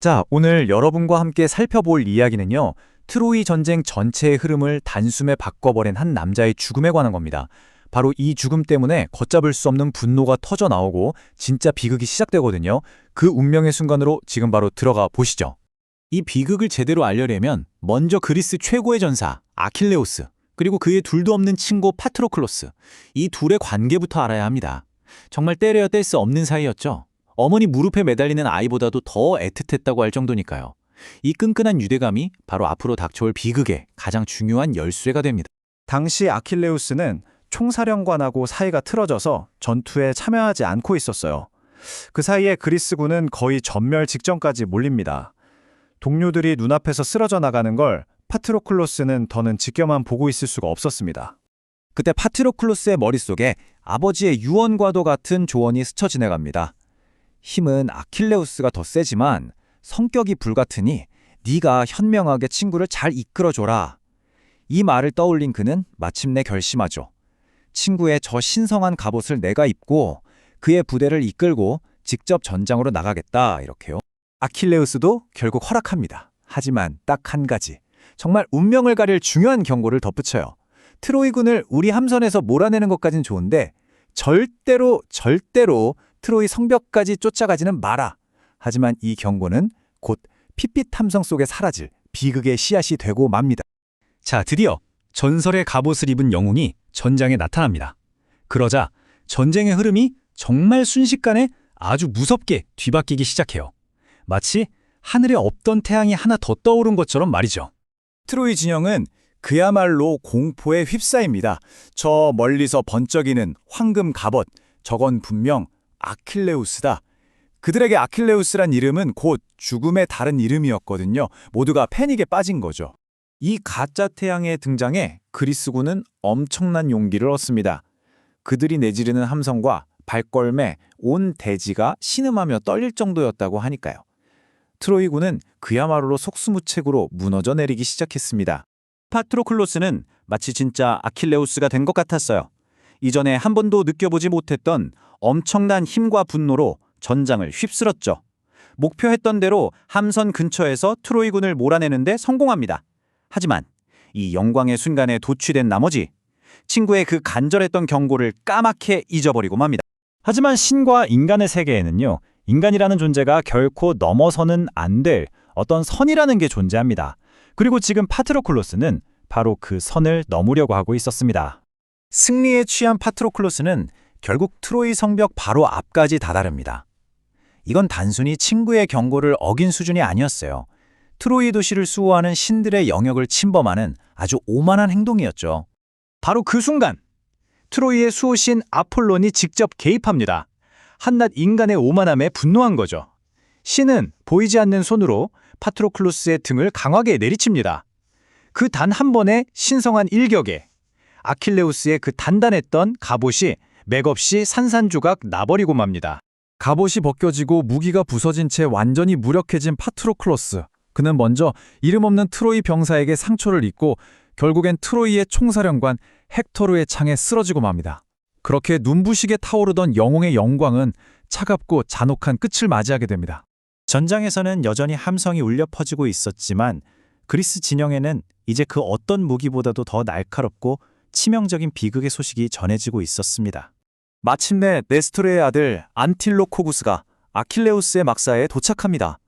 자, 오늘 여러분과 함께 살펴볼 이야기는요. 트로이 전쟁 전체의 흐름을 단숨에 바꿔버린 한 남자의 죽음에 관한 겁니다. 바로 이 죽음 때문에 걷잡을 수 없는 분노가 터져 나오고 진짜 비극이 시작되거든요. 그 운명의 순간으로 지금 바로 들어가 보시죠. 이 비극을 제대로 알려려면 먼저 그리스 최고의 전사 아킬레우스 그리고 그의 둘도 없는 친구 파트로클로스 이 둘의 관계부터 알아야 합니다. 정말 때려야 뗄 수 없는 사이였죠. 어머니 무릎에 매달리는 아이보다도 더 애틋했다고 할 정도니까요. 이 끈끈한 유대감이 바로 앞으로 닥쳐올 비극의 가장 중요한 열쇠가 됩니다. 당시 아킬레우스는 총사령관하고 사이가 틀어져서 전투에 참여하지 않고 있었어요. 그 사이에 그리스군은 거의 전멸 직전까지 몰립니다. 동료들이 눈앞에서 쓰러져 나가는 걸 파트로클로스는 더는 지켜만 보고 있을 수가 없었습니다. 그때 파트로클로스의 머릿속에 아버지의 유언과도 같은 조언이 스쳐 지나갑니다. 힘은 아킬레우스가 더 세지만 성격이 불같으니 네가 현명하게 친구를 잘 이끌어줘라. 이 말을 떠올린 그는 마침내 결심하죠. 친구의 저 신성한 갑옷을 내가 입고 그의 부대를 이끌고 직접 전장으로 나가겠다 이렇게요. 아킬레우스도 결국 허락합니다. 하지만 딱 한 가지. 정말 운명을 가릴 중요한 경고를 덧붙여요. 트로이군을 우리 함선에서 몰아내는 것까진 좋은데 절대로 절대로 트로이 성벽까지 쫓아가지는 마라. 하지만 이 경고는 곧 핏빛 함성 속에 사라질 비극의 씨앗이 되고 맙니다. 자, 드디어 전설의 갑옷을 입은 영웅이 전장에 나타납니다. 그러자 전쟁의 흐름이 정말 순식간에 아주 무섭게 뒤바뀌기 시작해요. 마치 하늘에 없던 태양이 하나 더 떠오른 것처럼 말이죠. 트로이 진영은 그야말로 공포에 휩싸입니다. 저 멀리서 번쩍이는 황금 갑옷, 저건 분명 아킬레우스다. 그들에게 아킬레우스란 이름은 곧 죽음의 다른 이름이었거든요. 모두가 패닉에 빠진 거죠. 이 가짜 태양의 등장에 그리스군은 엄청난 용기를 얻습니다. 그들이 내지르는 함성과 발걸음에 온 대지가 신음하며 떨릴 정도였다고 하니까요. 트로이군은 그야말로 속수무책으로 무너져 내리기 시작했습니다. 파트로클로스는 마치 진짜 아킬레우스가 된 것 같았어요. 이전에 한 번도 느껴보지 못했던 엄청난 힘과 분노로 전장을 휩쓸었죠. 목표했던 대로 함선 근처에서 트로이군을 몰아내는데 성공합니다. 하지만 이 영광의 순간에 도취된 나머지 친구의 그 간절했던 경고를 까맣게 잊어버리고 맙니다. 하지만 신과 인간의 세계에는요, 인간이라는 존재가 결코 넘어서는 안 될 어떤 선이라는 게 존재합니다. 그리고 지금 파트로클로스는 바로 그 선을 넘으려고 하고 있었습니다. 승리에 취한 파트로클로스는 결국 트로이 성벽 바로 앞까지 다다릅니다. 이건 단순히 친구의 경고를 어긴 수준이 아니었어요. 트로이 도시를 수호하는 신들의 영역을 침범하는 아주 오만한 행동이었죠. 바로 그 순간 트로이의 수호신 아폴론이 직접 개입합니다. 한낱 인간의 오만함에 분노한 거죠. 신은 보이지 않는 손으로 파트로클로스의 등을 강하게 내리칩니다. 그 단 한 번의 신성한 일격에 아킬레우스의 그 단단했던 갑옷이 맥없이 산산조각 나버리고 맙니다. 갑옷이 벗겨지고 무기가 부서진 채 완전히 무력해진 파트로클로스. 그는 먼저 이름 없는 트로이 병사에게 상처를 입고 결국엔 트로이의 총사령관 헥토르의 창에 쓰러지고 맙니다. 그렇게 눈부시게 타오르던 영웅의 영광은 차갑고 잔혹한 끝을 맞이하게 됩니다. 전장에서는 여전히 함성이 울려 퍼지고 있었지만 그리스 진영에는 이제 그 어떤 무기보다도 더 날카롭고 치명적인 비극의 소식이 전해지고 있었습니다. 마침내 네스토르의 아들 안틸로코구스가 아킬레우스의 막사에 도착합니다.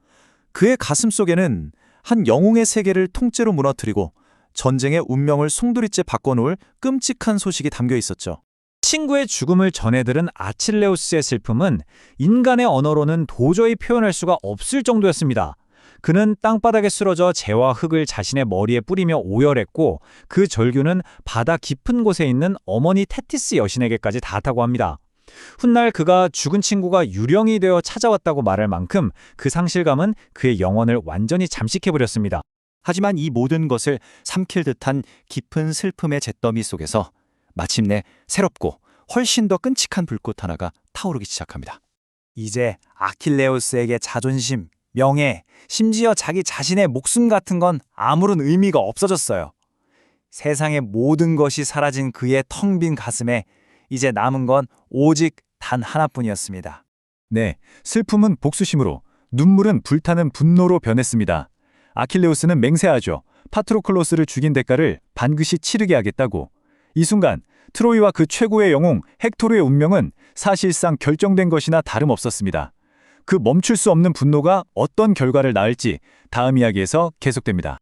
그의 가슴 속에는 한 영웅의 세계를 통째로 무너뜨리고 전쟁의 운명을 송두리째 바꿔놓을 끔찍한 소식이 담겨 있었죠. 친구의 죽음을 전해들은 아칠레우스의 슬픔은 인간의 언어로는 도저히 표현할 수가 없을 정도였습니다. 그는 땅바닥에 쓰러져 재와 흙을 자신의 머리에 뿌리며 오열했고 그 절규는 바다 깊은 곳에 있는 어머니 테티스 여신에게까지 닿았다고 합니다. 훗날 그가 죽은 친구가 유령이 되어 찾아왔다고 말할 만큼 그 상실감은 그의 영혼을 완전히 잠식해버렸습니다. 하지만 이 모든 것을 삼킬 듯한 깊은 슬픔의 잿더미 속에서 마침내 새롭고 훨씬 더 끔찍한 불꽃 하나가 타오르기 시작합니다. 이제 아킬레우스에게 자존심, 명예, 심지어 자기 자신의 목숨 같은 건 아무런 의미가 없어졌어요. 세상의 모든 것이 사라진 그의 텅 빈 가슴에 이제 남은 건 오직 단 하나뿐이었습니다. 네, 슬픔은 복수심으로, 눈물은 불타는 분노로 변했습니다. 아킬레우스는 맹세하죠. 파트로클로스를 죽인 대가를 반드시 치르게 하겠다고. 이 순간 트로이와 그 최고의 영웅 헥토르의 운명은 사실상 결정된 것이나 다름없었습니다. 그 멈출 수 없는 분노가 어떤 결과를 낳을지 다음 이야기에서 계속됩니다.